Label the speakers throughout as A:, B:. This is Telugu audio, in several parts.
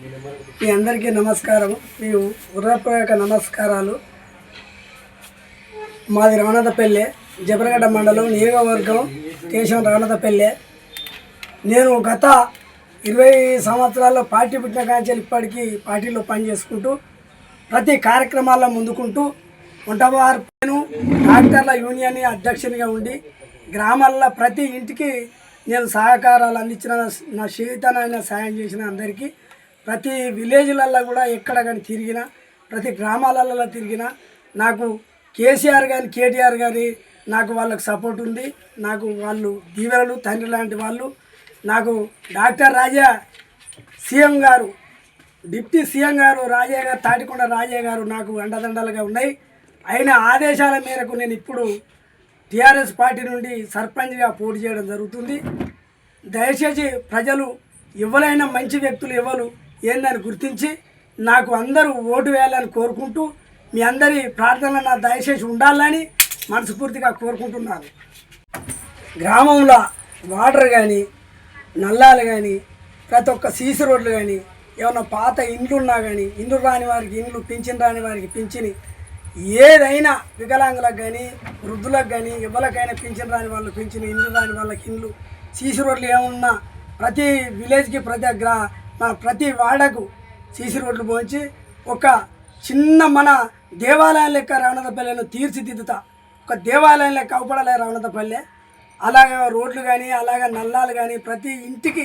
A: మీ అందరికీ నమస్కారం. మీ హృదయపూర్వక నమస్కారాలు మాది రావణదపల్లె జబరగడ్డ మండలం నియోగవర్గం స్టేషన్ రవణతపల్లె నేను గత ఇరవై సంవత్సరాల్లో పార్టీ పుట్టిన కాంచెలు ఇప్పటికీ పార్టీలో పనిచేసుకుంటూ ప్రతి కార్యక్రమాల్లో ముందుకుంటూ వంటవారు నేను డాక్టర్ల యూనియన్ అధ్యక్షునిగా ఉండి గ్రామాల్లో ప్రతి ఇంటికి నేను సహకారాలు అందించిన నా చేతనైన సాయం చేసిన అందరికీ ప్రతి విలేజ్లలో కూడా ఎక్కడ కానీ తిరిగినా ప్రతి గ్రామాలలో తిరిగినా నాకు కేసీఆర్ కానీ కేటీఆర్ కానీ నాకు వాళ్ళకి సపోర్ట్ ఉంది. నాకు వాళ్ళు దీవెనలు తండ్రి లాంటి వాళ్ళు. నాకు doctor Raja CM garu deputy CM garu Rajaiah garu Tatikonda Rajaiah గారు నాకు అండదండలుగా ఉన్నాయి. ఆయన ఆదేశాల మేరకు నేను ఇప్పుడు టీఆర్ఎస్ పార్టీ నుండి సర్పంచ్గా పోటీ చేయడం జరుగుతుంది. దయచేసి ప్రజలు ఎవరైనా మంచి వ్యక్తులు ఎవరు ఏందని గుర్తించి నాకు అందరూ ఓటు వేయాలని కోరుకుంటూ మీ అందరి ప్రార్థన నా దయచేసి ఉండాలని మనస్ఫూర్తిగా కోరుకుంటున్నాను. గ్రామంలో వాటర్ కానీ నల్లాలు కానీ ప్రతి ఒక్క సీసీ రోడ్లు కానీ ఏమన్నా పాత ఇండ్లు ఉన్నా కానీ ఇండ్లు రాని వారికి ఇండ్లు పింఛన్ రాని వారికి పింఛని ఏదైనా వికలాంగులకు కానీ వృద్ధులకు కానీ ఎవరికైనా పింఛన్ రాని వాళ్ళు పింఛన్ ఇండ్లు రాని వాళ్ళకి ఇండ్లు సీసీ రోడ్లు ఏమున్నా ప్రతి విలేజ్కి ప్రతి గ్రా మన ప్రతి వాడకు సీసీ రోడ్లు పోంచి ఒక చిన్న మన దేవాలయం లెక్క రావణదపల్లెను తీర్చిదిద్దుతా. ఒక దేవాలయం లెక్క అవపడలే రవణతపల్లె అలాగా రోడ్లు కానీ అలాగా నల్లాలు కానీ ప్రతి ఇంటికి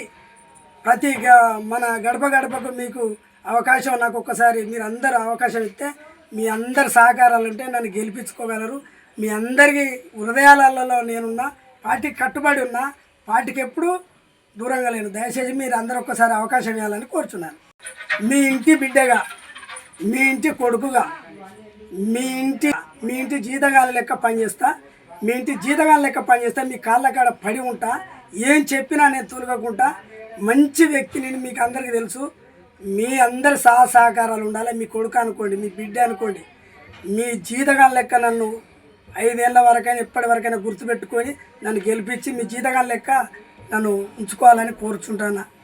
A: ప్రతి గ- మన గడప గడపకు మీకు అవకాశం నాకు ఒక్కసారి మీరు అందరూ అవకాశం ఇస్తే మీ అందరి సహకారాలు ఉంటే నన్ను గెలిపించుకోగలరు. మీ అందరికీ హృదయాలలో నేనున్నా పార్టీకి కట్టుబడి ఉన్నా పార్టీకి ఎప్పుడూ దూరంగా లేను. దయచేసి మీరు అందరూ ఒక్కసారి అవకాశం ఇవ్వాలని కోరుచున్నాను. మీ ఇంటి బిడ్డగా మీ ఇంటి కొడుకుగా మీ ఇంటి మీ ఇంటి జీతగాల లెక్క పనిచేస్తా మీ ఇంటి జీతగాల లెక్క పనిచేస్తా మీ కాళ్ళ కాడ పడి ఉంటా ఏం చెప్పినా నేను తొలగకుండా మంచి వ్యక్తిని మీకు అందరికీ తెలుసు. మీ అందరి సహసహకారాలు ఉండాలి. మీ కొడుకు అనుకోండి మీ బిడ్డ అనుకోండి మీ జీతగాల లెక్క నన్ను ఐదేళ్ళ వరకైనా ఇప్పటి వరకైనా గుర్తుపెట్టుకొని నన్ను గెలిపించి మీ జీతగాల లెక్క నన్ను ఉంచుకోవాలని కోరుచుంటాను.